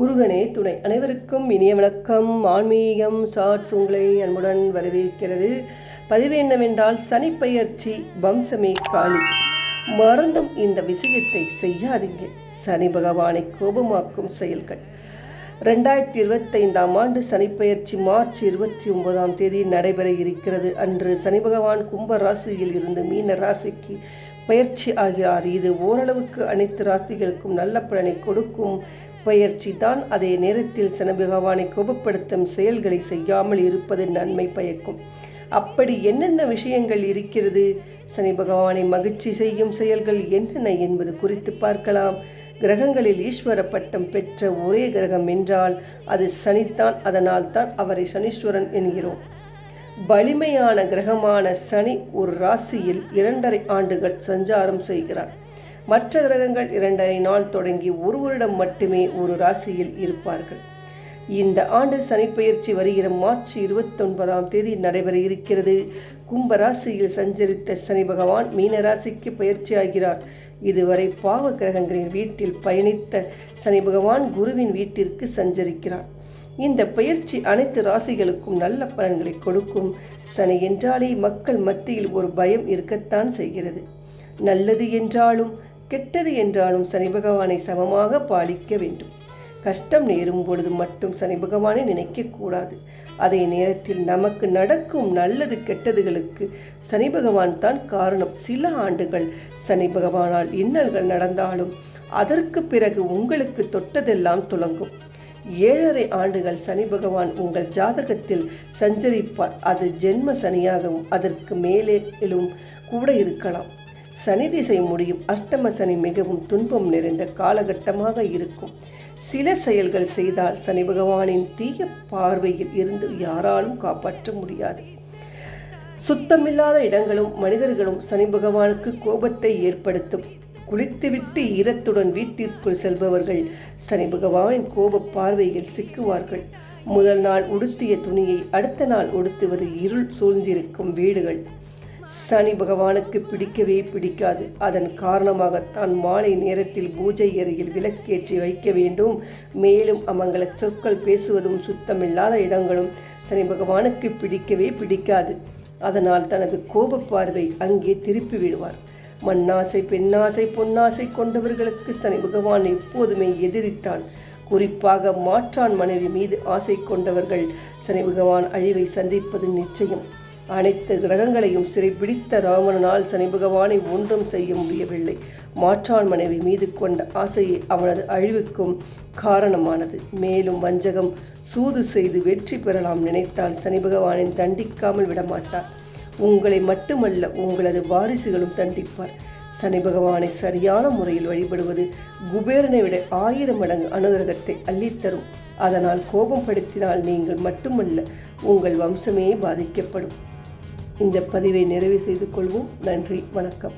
முருகனே துணை. அனைவருக்கும் இனிய வணக்கம். ஆன்மீகம் ஷார்ட்ஸ் உங்களை அன்புடன் வரவேற்கிறது. பதிவு என்னவென்றால் சனிப்பெயர்ச்சி வம்சமே காளி. மறந்தும் இந்த விஷயத்தை செய்யாதீங்க. சனி பகவானை கோபமாக்கும் செயல்கள். ரெண்டாயிரத்தி இருபத்தைந்தாம் ஆண்டு சனிப்பெயர்ச்சி மார்ச் இருபத்தி ஒன்பதாம் தேதி நடைபெற இருக்கிறது. அன்று சனி பகவான் கும்ப ராசியில் இருந்து மீன ராசிக்கு பயிற்சி ஆகிறார். இது ஓரளவுக்கு அனைத்து ராசிகளுக்கும் நல்ல பலனை கொடுக்கும் பயிற்சி தான் அதே நேரத்தில் சனி பகவானை கோபப்படுத்தும் செயல்களை செய்யாமல் இருப்பது நன்மை பயக்கும். அப்படி என்னென்ன விஷயங்கள் இருக்கிறது? சனி பகவானை மகிழ்ச்சி செய்யும் செயல்கள் என்னென்ன என்பது குறித்து பார்க்கலாம். கிரகங்களில் ஈஸ்வர பட்டம் பெற்ற ஒரே கிரகம் என்றால் அது சனித்தான் அதனால் தான் அவரை சனீஸ்வரன் என்கிறோம். வலிமையான கிரகமான சனி ஒரு ராசியில் இரண்டரை ஆண்டுகள் சஞ்சாரம் செய்கிறார். மற்ற கிரகங்கள் இரண்டரை நாள் தொடங்கி ஒரு வருடம் மட்டுமே ஒரு ராசியில் இருப்பார்கள். இந்த ஆண்டு சனிப்பெயர்ச்சி வருகிற மார்ச் இருபத்தொன்பதாம் தேதி நடைபெற இருக்கிறது. கும்ப ராசியில் சஞ்சரித்த சனி பகவான் மீன ராசிக்கு பயிற்சியாகிறார் இதுவரை பாவ கிரகங்களின் வீட்டில் பயணித்த சனி பகவான் குருவின் வீட்டிற்கு சஞ்சரிக்கிறார். இந்த பயிற்சி அனைத்து ராசிகளுக்கும் நல்ல பலன்களை கொடுக்கும். சனி என்றாலே மக்கள் மத்தியில் ஒரு பயம் இருக்கத்தான் செய்கிறது. நல்லது என்றாலும் கெட்டது என்றாலும் சனி பகவானை சமமாக பாலிக்க வேண்டும். கஷ்டம் நேரும் பொழுது மட்டும் சனி பகவானை நினைக்கக்கூடாது அதே நேரத்தில் நமக்கு நடக்கும் நல்லது கெட்டதுகளுக்கு சனி பகவான் தான் காரணம். சில ஆண்டுகள் சனி பகவானால் இன்னல்கள் நடந்தாலும் அதற்கு பிறகு உங்களுக்கு தொட்டதெல்லாம் துலங்கும். ஏழரை ஆண்டுகள் சனி பகவான் உங்கள் ஜாதகத்தில் சஞ்சரிப்பார். அது ஜென்ம சனியாகவும் அதற்கு மேலேலும் கூட இருக்கலாம். சனி திசை முடியும். அஷ்டம சனி மிகவும் துன்பம் நிறைந்த காலகட்டமாக இருக்கும். சில செயல்கள் செய்தால் சனி பகவானின் தீய பார்வையில் இருந்து யாராலும் காப்பாற்ற முடியாது. சுத்தமில்லாத இடங்களும் மனிதர்களும் சனி பகவானுக்கு கோபத்தை ஏற்படுத்தும். குளித்துவிட்டு ஈரத்துடன் வீட்டிற்குள் செல்பவர்கள் சனி பகவானின் கோப பார்வையில் சிக்குவார்கள். முதல் நாள் உடுத்திய துணியை அடுத்த நாள் உடுத்துவது இருள் சூழ்ந்திருக்கும் வீடுகள். சனி பகவானுக்கு பிடிக்கவே பிடிக்காது. அதன் காரணமாக தான் மாலை நேரத்தில் பூஜை அறையில் விளக்கேற்றி வைக்க வேண்டும். மேலும் அமங்கல சொற்கள் பேசுவதும் சுத்தமில்லாத இடங்களும் சனி பகவானுக்கு பிடிக்கவே பிடிக்காது. அதனால் தனது கோப பார்வை அங்கே திருப்பி விடுவார். மண்ணாசை பெண்ணாசை பொன்னாசை கொண்டவர்களுக்கு சனி பகவான் எப்போதுமே எதிரித்தான். குறிப்பாக மாற்றான் மனைவி மீது ஆசை கொண்டவர்கள் சனி பகவான் அழிவை சந்திப்பது நிச்சயம். அனைத்து கிரகங்களையும் சிறைபிடித்த ராவணனால் சனி பகவானை ஒன்றும் செய்ய முடியவில்லை. மாற்றான் மனைவி மீது கொண்ட ஆசையை அவனது அழிவுக்கும் காரணமானது. மேலும் வஞ்சகம் சூது செய்து வெற்றி பெறலாம் நினைத்தால் சனி பகவானை தண்டிக்காமல் விடமாட்டார். உங்களை மட்டுமல்ல உங்களது வாரிசுகளும் தண்டிப்பார். சனி பகவானை சரியான முறையில் வழிபடுவது குபேரனை விட ஆயிரம் மடங்கு அனுகிரகத்தை அள்ளித்தரும் அதனால் கோபம் படுத்தினால் நீங்கள் மட்டுமல்ல உங்கள் வம்சமே பாதிக்கப்படும். இந்த பதிவை நிறைவு செய்து கொள்வோம். நன்றி வணக்கம்.